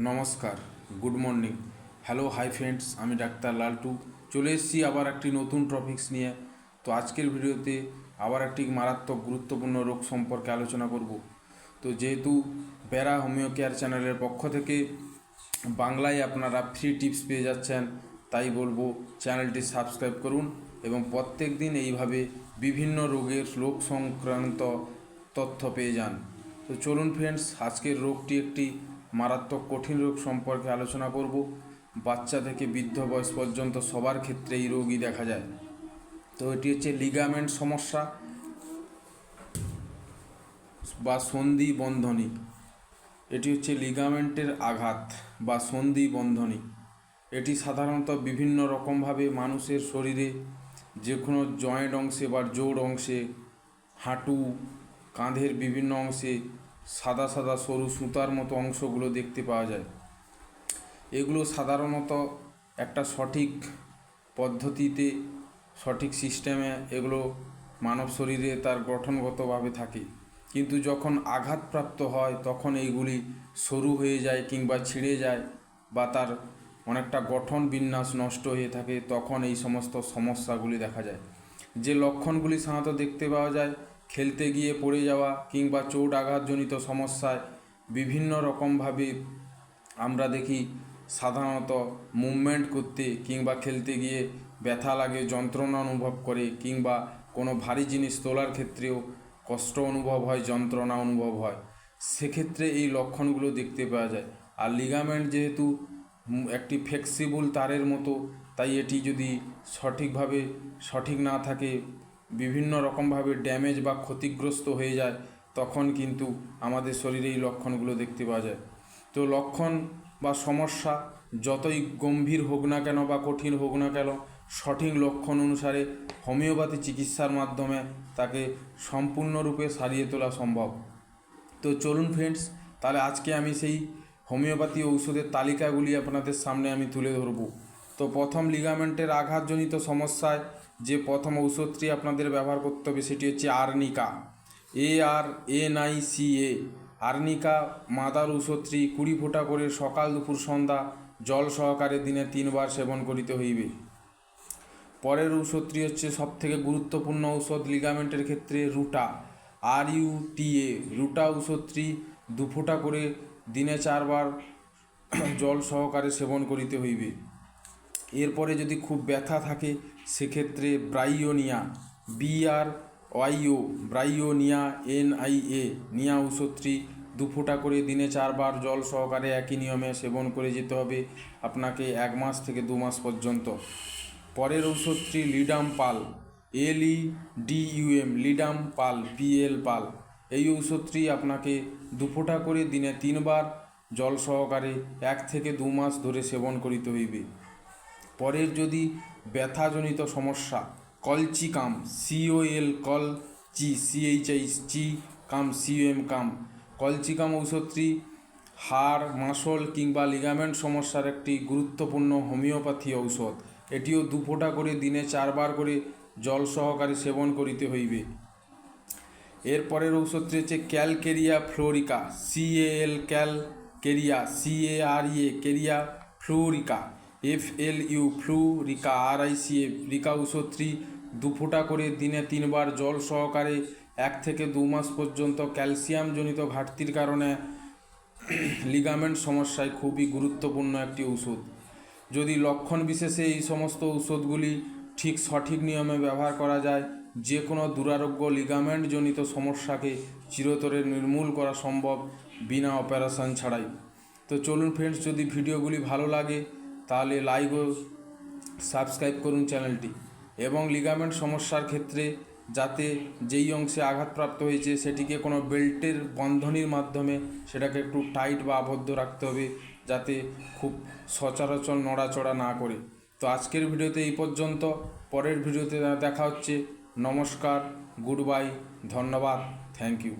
নমস্কার good morning hello hi friends আমি doctor Laltu. চলে এসেছি আবার একটি নতুন টপিকস নিয়ে। তো আজকের ভিডিওতে আবার একটি মারাত্মক গুরুত্বপূর্ণ রোগ সম্পর্কে আলোচনা করব। তো যেহেতু প্যারা হোমিও কেয়ার চ্যানেলের পক্ষ থেকে বাংলায় আপনারা ফ্রি টিপস পেয়ে যাচ্ছেন, তাই বলব চ্যানেলটি সাবস্ক্রাইব করুন এবং প্রত্যেক দিন এইভাবে বিভিন্ন রোগের রোগ সংক্রান্ত তথ্য পেয়ে যান। তো চলুন ফ্রেন্ডস আজকের রোগটি একটি মারাত্মক কঠিন রোগ সম্পর্কে আলোচনা করব। বাচ্চা থেকে বৃদ্ধ বয়স পর্যন্ত সবার ক্ষেত্রে এই রোগই দেখা যায়। তো এটি হচ্ছে লিগামেন্ট সমস্যা বা সন্ধি বন্ধনী এটি হচ্ছে লিগামেন্টের আঘাত বা সন্ধি বন্ধনী এটি সাধারণত বিভিন্ন রকমভাবে মানুষের শরীরে যে কোনো জয়েন্ট অংশে বা জোড় অংশে, হাঁটু, কাঁধের বিভিন্ন অংশে সাদা সাদা সরু সুতার মতো অংশগুলো দেখতে পাওয়া যায়। এগুলো সাধারণত একটা সঠিক পদ্ধতিতে, সঠিক সিস্টেমে এগুলো মানব শরীরে তার গঠনগতভাবে থাকে। কিন্তু যখন আঘাতপ্রাপ্ত হয়, তখন এইগুলি সরু হয়ে যায় কিংবা ছিঁড়ে যায় বা তার অনেকটা গঠন বিন্যাস নষ্ট হয়ে থাকে, তখন এই সমস্ত সমস্যাগুলি দেখা যায়। যে লক্ষণগুলি সাধারণত দেখতে পাওয়া যায় খেলতে গিয়ে পড়ে যাওয়া কিংবা চোট আঘাতজনিত সমস্যায় বিভিন্ন রকমভাবে আমরা দেখি সাধারণত মুভমেন্ট করতে কিংবা খেলতে গিয়ে ব্যথা লাগে, যন্ত্রণা অনুভব করে কিংবা কোনো ভারী জিনিস তোলার ক্ষেত্রেও কষ্ট অনুভব হয়, যন্ত্রণা অনুভব হয়। সেক্ষেত্রে এই লক্ষণগুলো দেখতে পাওয়া যায়। আর লিগামেন্ট যেহেতু একটি ফ্লেক্সিবল তারের মতো, তাই এটি যদি সঠিকভাবে সঠিক না থাকে বিভিন্ন রকমভাবে ড্যামেজ বা ক্ষতিগ্রস্ত হয়ে যায়, তখন কিন্তু আমাদের শরীরে এই লক্ষণগুলো দেখতে পাওয়া যায়। তো লক্ষণ বা সমস্যা যতই গম্ভীর হোক না কেন বা কঠিন হোক না কেন, সঠিক লক্ষণ অনুসারে হোমিওপ্যাথি চিকিৎসার মাধ্যমে তাকে সম্পূর্ণরূপে সারিয়ে তোলা সম্ভব। তো চলুন ফ্রেন্ডস তাহলে আজকে আমি সেই হোমিওপ্যাথি ঔষধের তালিকাগুলি আপনাদের সামনে আমি তুলে ধরব। তো প্রথম লিগামেন্টের আঘাতজনিত সমস্যায় যে প্রথম ঔষধটি আপনাদের ব্যবহার করতে হবে সেটি হচ্ছে arnica A R N I C A arnica mother ঔষধটি কুড়ি ফোঁটা করে সকাল দুপুর সন্ধ্যা জল সহকারে দিনে তিনবার সেবন করিতে হইবে। পরের ঔষধটি হচ্ছে সবথেকে গুরুত্বপূর্ণ ঔষধ লিগামেন্টের ক্ষেত্রে রুটা আর ইউ টি এ রুটা ঔষধটি দু ফোঁটা করে দিনে চারবার জল সহকারে সেবন করিতে হইবে। এরপরে যদি খুব ব্যথা থাকে, সেক্ষেত্রে bryonia B R Y O bryonia N I A নিয়া ঔষধটি দু ফোঁটা করে দিনে চারবার জল সহকারে একই নিয়মে সেবন করে যেতে হবে আপনাকে এক মাস থেকে দু মাস পর্যন্ত। পরের ঔষধটি ledum pal, L E D U M ledum pal P L pal. এই ঔষধটি আপনাকে দু ফোঁটা করে দিনে তিনবার জল সহকারে এক থেকে দু মাস ধরে সেবন করিতে হইবে। পরের যদি ব্যথাজনিত সমস্যা colchicum COL col chi CHI chi cum COM cum. Colchicum ঔষধটি হাড়, মাসল কিংবা লিগামেন্ট সমস্যার একটি গুরুত্বপূর্ণ হোমিওপ্যাথি ঔষধ। এটিও দু ফোঁটা করে দিনে চারবার করে জল সহকারে সেবন করিতে হইবে। এরপরের ঔষধটি হচ্ছে calcarea fluorica C A L calcarea C A R E A কেরিয়া fluorica. F L U flu, Rika R I C F রিকা ঔষধটি দু ফোঁটা করে দিনে তিনবার জল সহকারে এক থেকে দু মাস পর্যন্ত ক্যালসিয়ামজনিত ঘাটতির কারণে লিগামেন্ট সমস্যায় খুবই গুরুত্বপূর্ণ একটি ওষুধ যদি লক্ষণ বিশেষে এই সমস্ত ঔষধগুলি ঠিক সঠিক নিয়মে ব্যবহার করা যায়, যে কোনো দুরারোগ্য লিগামেন্টজনিত সমস্যাকে চিরতরে নির্মূল করা সম্ভব বিনা অপারেশন ছাড়াই। তো চলুন ফ্রেন্ডস যদি ভিডিওগুলি ভালো লাগে তাহলে লাইক ও সাবস্ক্রাইব করুন চ্যানেলটি এবং লিগামেন্ট সমস্যার ক্ষেত্রে যাতে যেই অংশে আঘাতপ্রাপ্ত হয়েছে, সেটিকে কোনো বেল্টের বন্ধনীর মাধ্যমে সেটাকে একটু টাইট বা আবদ্ধ রাখতে হবে, যাতে খুব সচরাচর নড়াচড়া না করে। তো আজকের ভিডিওতে এই পর্যন্ত। পরের ভিডিওতে দেখা হচ্ছে। নমস্কার গুড বাই ধন্যবাদ থ্যাংক ইউ